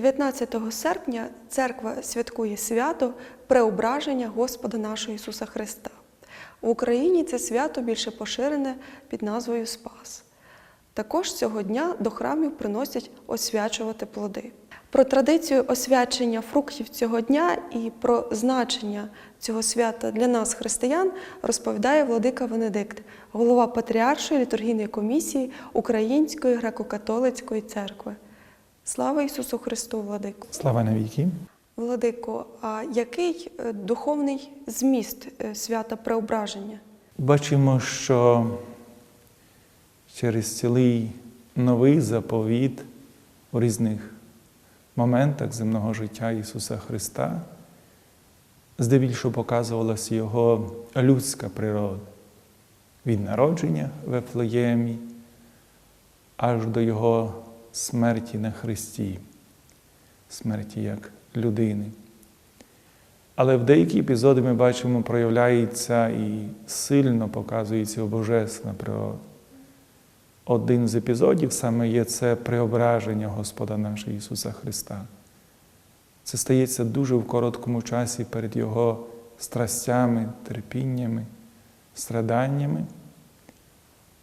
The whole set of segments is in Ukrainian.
19 серпня церква святкує свято Преображення Господа нашого Ісуса Христа. В Україні це свято більше поширене під назвою Спас. Також цього дня до храмів приносять освячувати плоди. Про традицію освячення фруктів цього дня і про значення цього свята для нас, християн, розповідає владика Венедикт, голова Патріаршої літургійної комісії Української греко-католицької церкви. Слава Ісусу Христу, Владико! Слава навіки. Владико, а який е, духовний зміст е, свята Преображення? Бачимо, що через цілий новий заповіт у різних моментах земного життя Ісуса Христа здебільшого показувалася Його людська природа від народження в Ефлеємі аж до Його смерті на Христі, смерті як людини. Але в деякі епізоди ми бачимо, проявляється і сильно показується божественна природа. Один з епізодів саме є це преображення Господа нашого Ісуса Христа. Це стається дуже в короткому часі перед Його страстями, терпіннями, страданнями,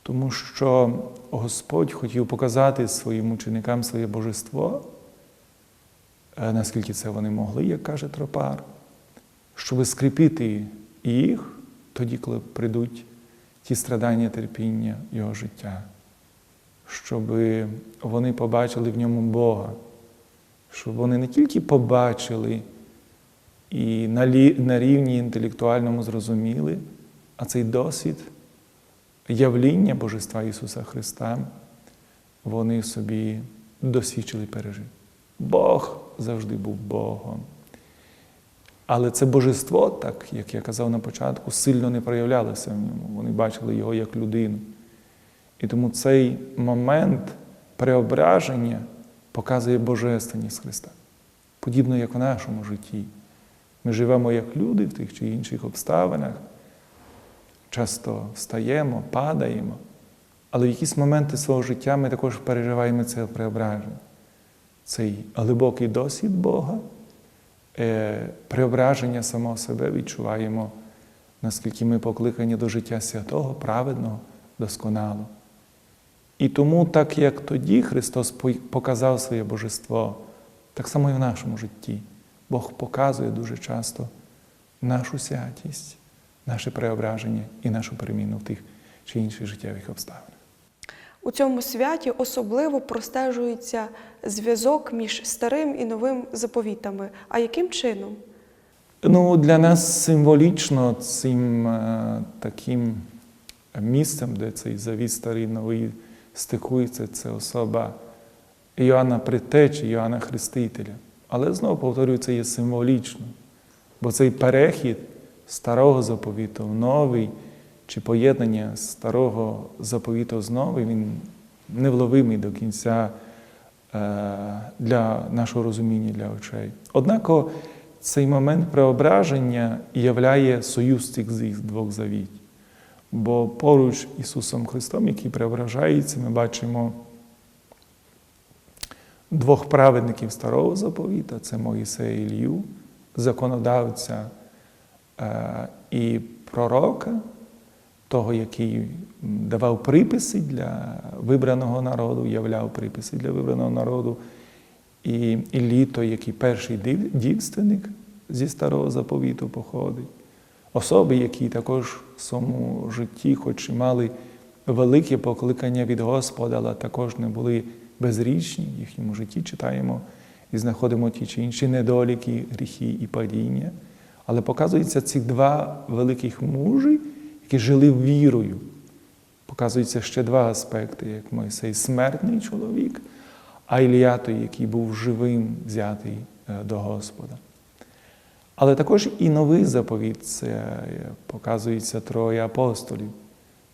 тому що Господь хотів показати своїм ученикам своє божество, е, наскільки це вони могли, як каже Тропар, щоб скріпити їх тоді, коли прийдуть ті страдання, терпіння Його життя, щоб вони побачили в ньому Бога, щоб вони не тільки побачили і на рівні інтелектуальному зрозуміли, а цей досвід явління Божества Ісуса Христа вони собі досвідчили пережили. Бог завжди був Богом. Але це божество, так як я казав на початку, сильно не проявлялося в ньому. Вони бачили його як людину. І тому цей момент преображення показує Божественність Христа, подібно як в нашому житті. Ми живемо як люди в тих чи інших обставинах, часто встаємо, падаємо, але в якісь моменти свого життя ми також переживаємо це преображення, цей глибокий досвід Бога, е, преображення самого себе відчуваємо, наскільки ми покликані до життя святого, праведного, досконалого. І тому, так як тоді Христос показав своє божество, так само і в нашому житті. Бог показує дуже часто нашу святість, наше преображення і нашу переміну в тих чи інших життєвих обставинах. У цьому святі особливо простежується зв'язок між старим і новим заповітами. А яким чином? Ну, для нас символічно цим е, таким місцем, де цей завіт старий новий стикується, це особа Іоанна Предтечі, Іоанна Хрестителя. Але знову повторюю, це є символічно, бо цей перехід старого заповіту в новий, чи поєднання старого заповіту з новим, він невловимий до кінця е, для нашого розуміння, для очей. Однако цей момент преображення являє союз цих двох завітів. Бо поруч Ісусом Христом, який преображається, ми бачимо двох праведників старого заповіта це Моїсея Ілью, законодавця і пророка, того, який давав приписи для вибраного народу, являв приписи для вибраного народу, і Іллі, той, який перший дів- дівственник зі старого заповіту походить. Особи, які також в своєму житті, хоч і мали велике покликання від Господа, але також не були безрічні в їхньому житті, читаємо і знаходимо ті чи інші недоліки, гріхи і падіння. Але показуються ці два великих мужі, які жили вірою. Показуються ще два аспекти, як Мойсей смертний чоловік, а Ілія той, який був живим, взятий е, до Господа. Але також і новий заповіт це е, показується троє апостолів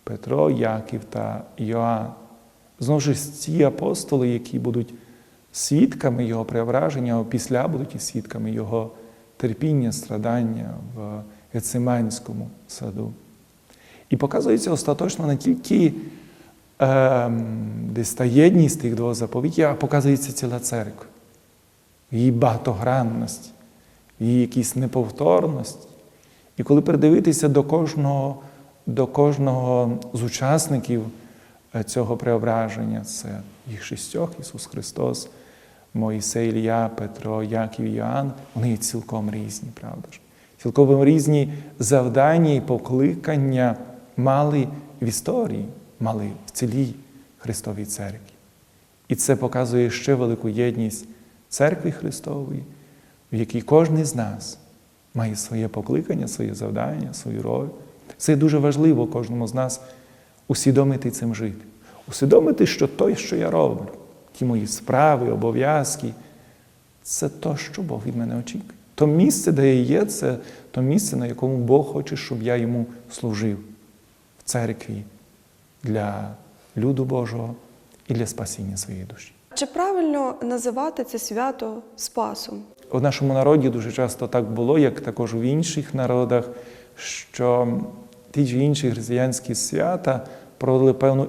Петро, Яків та Йоанн. Знову ж ці апостоли, які будуть свідками Його преображення, після будуть і свідками Його терпіння, страдання в Гециманському саду. І показується остаточно не тільки ем, десь та єдність тих двох заповітів, а показується ціла церква. її багатогранності, в її якійсь неповторності. І коли придивитися до кожного, до кожного з учасників е, цього преображення, це їх шістьох, Ісус Христос, Моїсей, Ілля, Петро, Яків, Іоанн, вони є цілком різні, правда ж? Цілком різні завдання і покликання мали в історії, мали в цілій Христовій церкві. І це показує ще велику єдність церкви Христової, в якій кожен з нас має своє покликання, своє завдання, свою роль. Це дуже важливо кожному з нас усвідомити цим жити. Усвідомити, що те, що я роблю, ті мої справи, обов'язки, це то, що Бог від мене очікує. То місце, де я є, це то місце, на якому Бог хоче, щоб я йому служив в церкві для люду Божого і для спасіння своєї душі. Чи правильно називати це свято Спасом? У нашому народі дуже часто так було, як також в інших народах, що ті чи інші християнські свята проводили певну, е,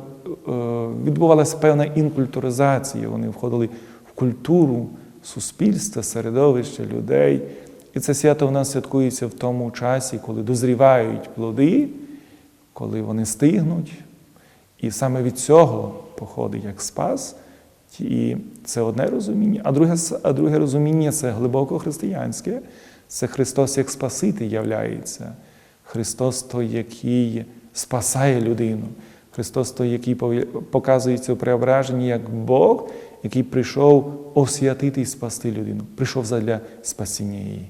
відбувалася певна інкультуризація. Вони входили в культуру суспільства, середовища людей. І це свято в нас святкується в тому часі, коли дозрівають плоди, коли вони стигнуть. І саме від цього походить як спас. І це одне розуміння. А друге, а друге розуміння це глибоко християнське. Це Христос як Спаситель являється. Христос той, який спасає людину. Христос той, який показується у преображенні як Бог, який прийшов освятити і спасти людину. Прийшов задля спасіння її.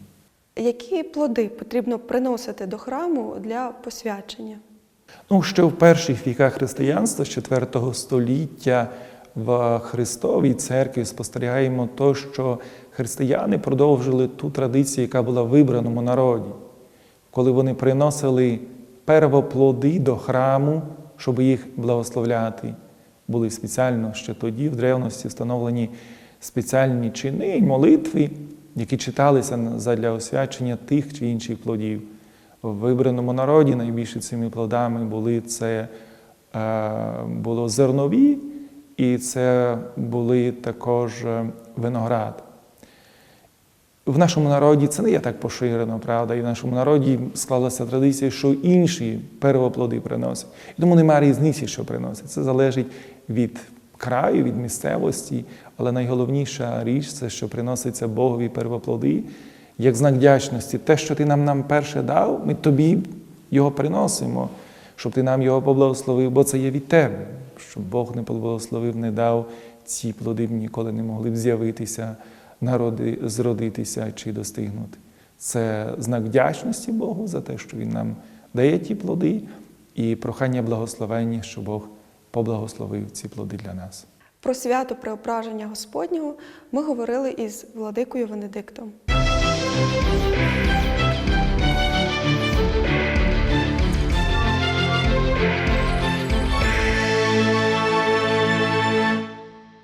Які плоди потрібно приносити до храму для посвячення? Ну, ще в перших віках християнства, з 4 століття, в Христовій церкві спостерігаємо те, що християни продовжили ту традицію, яка була в вибраному народі, коли вони приносили первоплоди до храму, щоб їх благословляти. Були спеціально ще тоді, в древності, встановлені спеціальні чини і молитви, які читалися задля освячення тих чи інших плодів. В вибраному народі найбільше цими плодами були це е, було зернові, і це були також виноград. В нашому народі це не є так поширено, правда, і в нашому народі склалася традиція, що інші первоплоди приносять. І тому немає різниці, що приносять. Це залежить від краю, від місцевості, але найголовніша річ це, що приноситься Богові первоплоди, як знак вдячності. Те, що ти нам нам перше дав, ми тобі його приносимо, щоб ти нам його поблагословив, бо це є від тебе. Щоб Бог не поблагословив, не дав, ці плоди ніколи не могли б з'явитися, народи, зродитися чи достигнути. Це знак вдячності Богу за те, що Він нам дає ті плоди, і прохання благословення, що Бог поблагословив ці плоди для нас. Про свято преображення Господнього ми говорили із владикою Венедиктом.